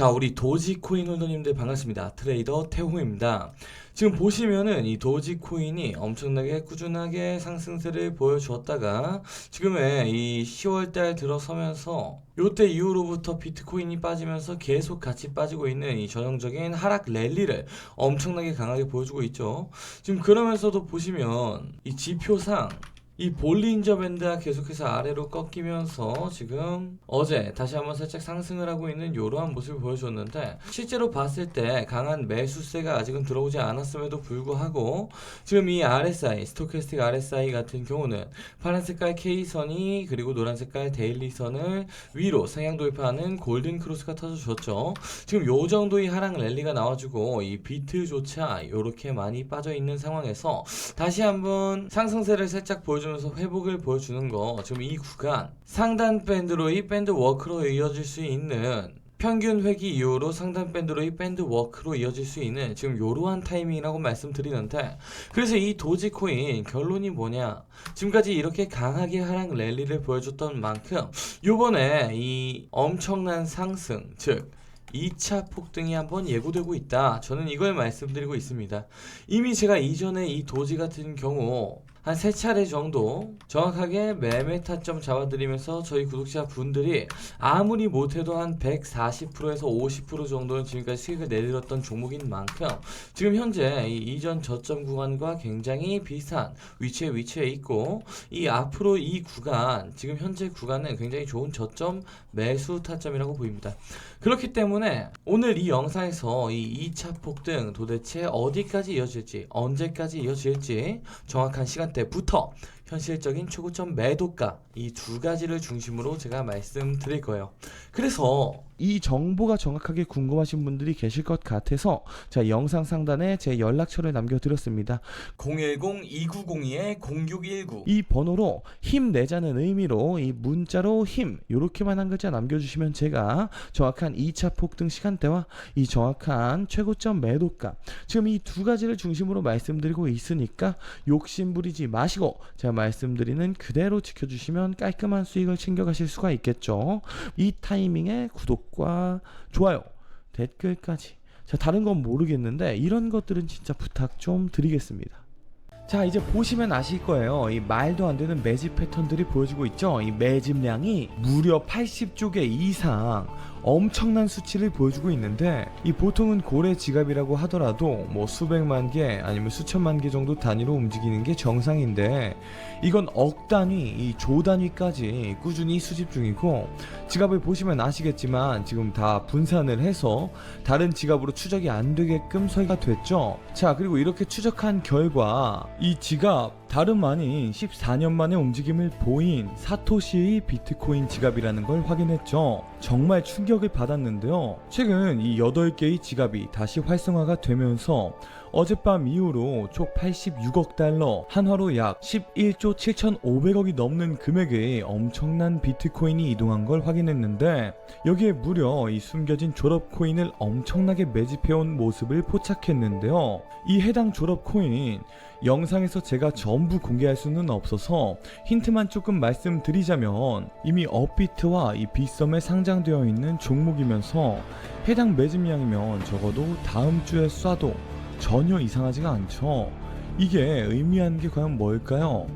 자, 우리 도지코인 홀더님들 반갑습니다. 트레이더 태홍입니다. 지금 보시면은 이 도지코인이 엄청나게 꾸준하게 상승세를 보여주었다가 지금의 이 10월달 들어서면서 요때 이후로부터 비트코인이 빠지면서 계속 같이 빠지고 있는 이 전형적인 하락 랠리를 엄청나게 강하게 보여주고 있죠. 지금 그러면서도 보시면 이 지표상 이 볼린저 밴드가 계속해서 아래로 꺾이면서 지금 어제 다시 한번 살짝 상승을 하고 있는 이러한 모습을 보여줬는데 실제로 봤을 때 강한 매수세가 아직은 들어오지 않았음에도 불구하고 지금 이 RSI 스토캐스틱 RSI 같은 경우는 파란 색깔 K선이 그리고 노란 색깔 데일리선을 위로 상향 돌파하는 골든 크로스가 터져줬죠. 지금 요 정도의 하락 랠리가 나와주고 이 비트조차 이렇게 많이 빠져 있는 상황에서 다시 한번 상승세를 살짝 보여주 면서 회복을 보여주는 거 지금 이 구간 상단 밴드로의 밴드 워크로 이어질 수 있는 평균 회기 이후로 상단 밴드로의 밴드 워크로 이어질 수 있는 지금 요러한 타이밍이라고 말씀드리는데 그래서 이 도지코인 결론이 뭐냐 지금까지 이렇게 강하게 하락 랠리를 보여줬던 만큼 요번에 이 엄청난 상승 즉 2차 폭등이 한번 예고되고 있다. 저는 이걸 말씀드리고 있습니다. 이미 제가 이전에 이 도지 같은 경우 한 세 차례 정도 정확하게 매매 타점 잡아드리면서 저희 구독자 분들이 아무리 못해도 한 140%에서 50% 정도는 지금까지 수익을 내드렸던 종목인 만큼 지금 현재 이 이전 저점 구간과 굉장히 비슷한 위치에 위치해 있고 이 앞으로 이 구간 지금 현재 구간은 굉장히 좋은 저점 매수 타점이라고 보입니다. 그렇기 때문에 오늘 이 영상에서 이 2차 폭등 도대체 어디까지 이어질지 언제까지 이어질지 정확한 시간 대부터 현실적인 최고점 매도가 이 두 가지를 중심으로 제가 말씀드릴 거예요. 그래서 이 정보가 정확하게 궁금하신 분들이 계실 것 같아서 자 영상 상단에 제 연락처를 남겨드렸습니다. 010-2902-0619 이 번호로 힘내자는 의미로 이 문자로 힘 요렇게만 한 글자 남겨주시면 제가 정확한 2차 폭등 시간대와 이 정확한 최고점 매도가 지금 이 두 가지를 중심으로 말씀드리고 있으니까 욕심 부리지 마시고 제가 말씀드리는 그대로 지켜주시면 깔끔한 수익을 챙겨가실 수가 있겠죠. 이 타이밍에 구독 과 좋아요. 댓글까지. 자 다른 건 모르겠는데 이런 것들은 진짜 부탁 좀 드리겠습니다. 자 이제 보시면 아실 거예요. 이 말도 안 되는 매집 패턴들이 보여지고 있죠? 이 매집량이 무려 80조개 이상 엄청난 수치를 보여주고 있는데 이 보통은 고래 지갑이라고 하더라도 뭐 수백만 개 아니면 수천만 개 정도 단위로 움직이는 게 정상인데 이건 억 단위 이 조 단위까지 꾸준히 수집 중이고 지갑을 보시면 아시겠지만 지금 다 분산을 해서 다른 지갑으로 추적이 안 되게끔 설계가 됐죠? 자 그리고 이렇게 추적한 결과 이 지갑 다름 아닌 14년 만에 움직임을 보인 사토시의 비트코인 지갑이라는 걸 확인했죠. 정말 충격을 받았는데요. 최근 이 8개의 지갑이 다시 활성화가 되면서 어젯밤 이후로 총 86억 달러, 한화로 약 11조 7,500억이 넘는 금액의 엄청난 비트코인이 이동한 걸 확인했는데 여기에 무려 이 숨겨진 졸업 코인을 엄청나게 매집해온 모습을 포착했는데요. 이 해당 졸업 코인 영상에서 제가 전부 공개할 수는 없어서 힌트만 조금 말씀드리자면 이미 업비트와 이 빗썸에 상장되어 있는 종목이면서 해당 매집량이면 적어도 다음 주에 쏴도 전혀 이상하지가 않죠. 이게 의미하는 게 과연 뭘까요?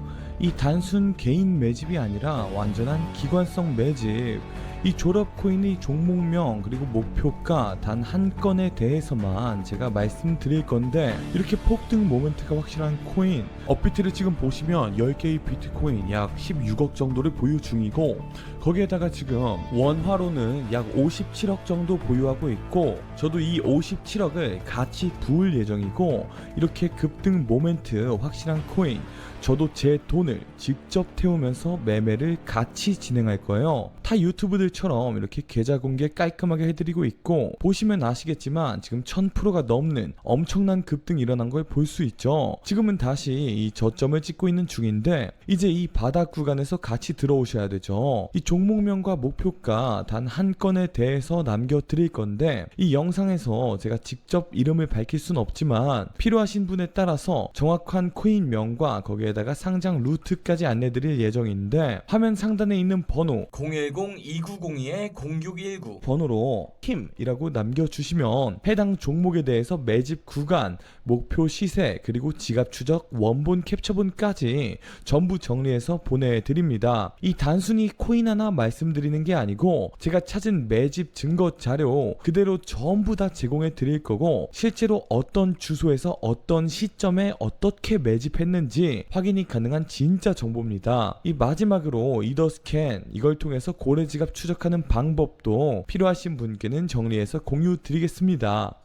이 단순 개인 매집이 아니라 완전한 기관성 매집. 이 졸업 코인의 종목명 그리고 목표가 단 한 건에 대해서만 제가 말씀드릴 건데 이렇게 폭등 모멘트가 확실한 코인 업비트를 지금 보시면 10개의 비트코인 약 16억 정도를 보유 중이고 거기에다가 지금 원화로는 약 57억 정도 보유하고 있고 저도 이 57억을 같이 부을 예정이고 이렇게 급등 모멘트 확실한 코인 저도 제 돈을 직접 태우면서 매매를 같이 진행할 거예요. 타 유튜브들 처럼 이렇게 계좌 공개 깔끔하게 해드리고 있고 보시면 아시겠지만 지금 1000%가 넘는 엄청난 급등 일어난 걸 볼 수 있죠. 지금은 다시 이 저점을 찍고 있는 중인데 이제 이 바닥 구간에서 같이 들어오셔야 되죠. 이 종목명과 목표가 단 한 건에 대해서 남겨드릴 건데 이 영상에서 제가 직접 이름을 밝힐 순 없지만 필요하신 분에 따라서 정확한 코인명과 거기에다가 상장 루트까지 안내드릴 예정인데 화면 상단에 있는 번호 010-2902 002-0619 번호로 힘이라고 남겨주시면 해당 종목에 대해서 매집 구간, 목표 시세, 그리고 지갑 추적, 원본 캡처본까지 전부 정리해서 보내드립니다. 이 단순히 코인 하나 말씀드리는 게 아니고 제가 찾은 매집 증거 자료 그대로 전부 다 제공해 드릴 거고 실제로 어떤 주소에서 어떤 시점에 어떻게 매집했는지 확인이 가능한 진짜 정보입니다. 이 마지막으로 이더 스캔 이걸 통해서 고래 지갑 추적 하는 방법도 필요하신 분께는 정리해서 공유 드리겠습니다.